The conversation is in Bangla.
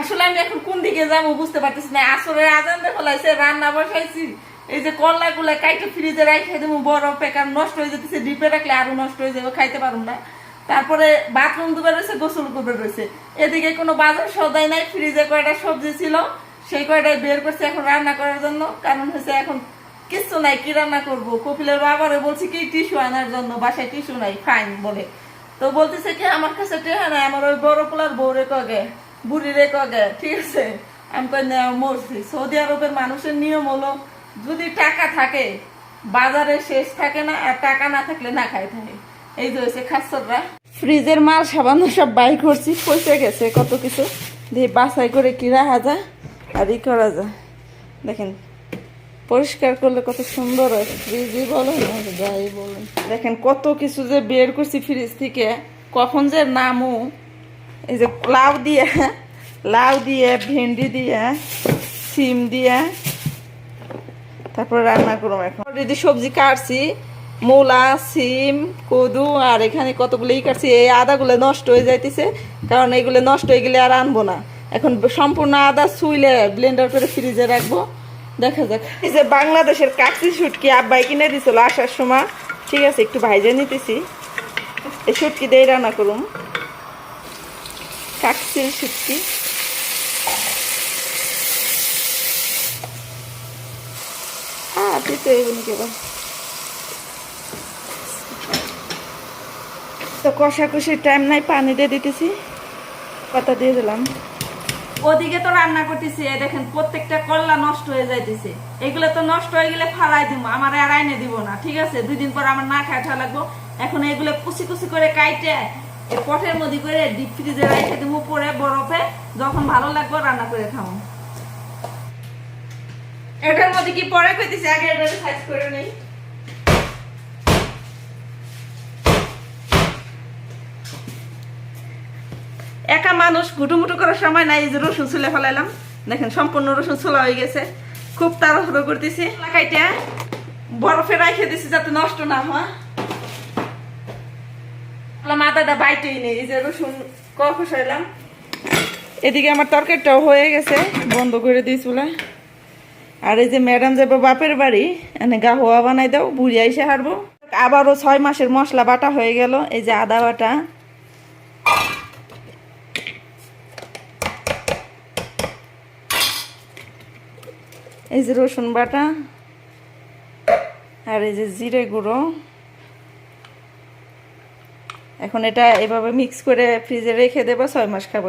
আসলে আমি এখন কোন দিকে যাব বুঝতে পারতেছি না। আজান দিয়ে ফেলাইছে রান্না বসাইছি। এই যে কল্লা গুলা কাইটে ফ্রিজে রাখে দেবো বড় পেকার নষ্ট হয়ে যেতেছে ডিপে রাখলে আরও নষ্ট হয়ে যাবে খাইতে পারুম না। তারপরে বাথরুম দুবার রয়েছে, গোসল করবে রয়েছে। এদিকে কোনো বাজার সদাই নাই, ফ্রিজে কয়টা সবজি ছিল সেই কয়টাই বের করছে এখন রান্না করার জন্য। কারণ হচ্ছে এখন কিচ্ছু নাই, কি রান্না করব? কপিলের বাবারে বলছি কি টিস্যু আনার জন্য, বাসায় টিস্যু নাই ফাইন বলে। তো বলতেছে কি, আমার কাছে টেহা নাই, আমার ওই বড় পোলার বউরে কগে বুড়িরে কগে, ঠিক আছে? আমি কই, না, মরছি। সৌদি আরবের মানুষের নিয়ম হলো, যদি টাকা থাকে, বাজারে শেষ থাকে না, আর টাকা না থাকলে না খাই থাকে। এই যে হয়েছে খাসররা। ফ্রিজের মাল সাবান সব বাই করছি পয়সা গেছে কত কিছু। দিয়ে বাছাই করে কি রাখা যায়? আর ই করা যায়। দেখেন, পরিষ্কার করলে কত সুন্দর হয়। ফ্রিজই বলেন যাই বলেন। দেখেন, কত কিছু যে বের করছি ফ্রিজ থেকে, কখন যে নামু। এই যে লাউ দিয়ে লাউ দিয়ে, ভেন্ডি দিয়ে, সিম দিয়ে, তারপর রান্না করব এখন। অলরেডি সবজি কাটছি, মূলা, সিম, কদু, আর এখানে কতগুলো ই কাটছি, এই আদাগুলো নষ্ট হয়ে যাইতেছে, কারণ এগুলো নষ্ট হয়ে গেলে আর আনব না। এখন সম্পূর্ণ আদা সুইলে ব্লেন্ডার করে ফ্রিজে রাখব। দেখা যাক। এই যে বাংলাদেশের কাকচি শুটকি আব্বাই কিনে দিছিল আসার সময়। ঠিক আছে, একটু ভাইজে নিতেছি। এই শুটকি দিয়ে রান্না করুম। কাকচির শুটকি হ্যাঁ দিতে তো কষাকষির টাইম নাই, পানি দিয়ে দিতেছি। কথা দিয়ে দিলাম। ওদিকে তো রান্না করতেছি দেখেন প্রত্যেকটা কল্লা নষ্ট হয়ে যাইতেছে। এগুলো তো নষ্ট হয়ে গেলে ফালাই দিব, আমার আর আইনে দিব না, ঠিক আছে? দুই দিন পর আমার না খাই খাওয়া লাগবো। এখন এগুলো কুচি কুচি করে কাইটে পটের মধ্যে করে ডিপ ফ্রিজে রাখে দিব পরে বরফে, যখন ভালো লাগবে রান্না করে খাব। এটার মধ্যে কি পরে কইতেছি? আগে এটা সাইজ করে নেই। একা মানুষ গুটুমুটু করার সময় নাই যে রসুন ছুলে ফেলাইলাম। দেখেন, সম্পূর্ণ রসুন ছোলা হয়ে গেছে। খুব তাড়াহুড়ো করতেছি। লাগাইটা বরফে রাখে দিছি যাতে নষ্ট না হয়। মাথাটা বাইটেই নেই এই যে রসুন কফ সইলাম এদিকে আমার তরকারিটাও হয়ে গেছে, বন্ধ করে দিয়েছি বলে। আর এই যে ম্যাডাম যাব বাপের বাড়ি, এনে গা হওয়া বানাই দাও, বুড়ি আইসে হারবো। আবারও ছয় মাসের মশলা বাটা হয়ে গেল। এই যে আদা বাটা এই যে রসুন বাটা আর এই যে জিরে গুঁড়ো। এখন এটা এভাবে মিক্স করে ফ্রিজে রেখে দেবো, ছয় মাস খাব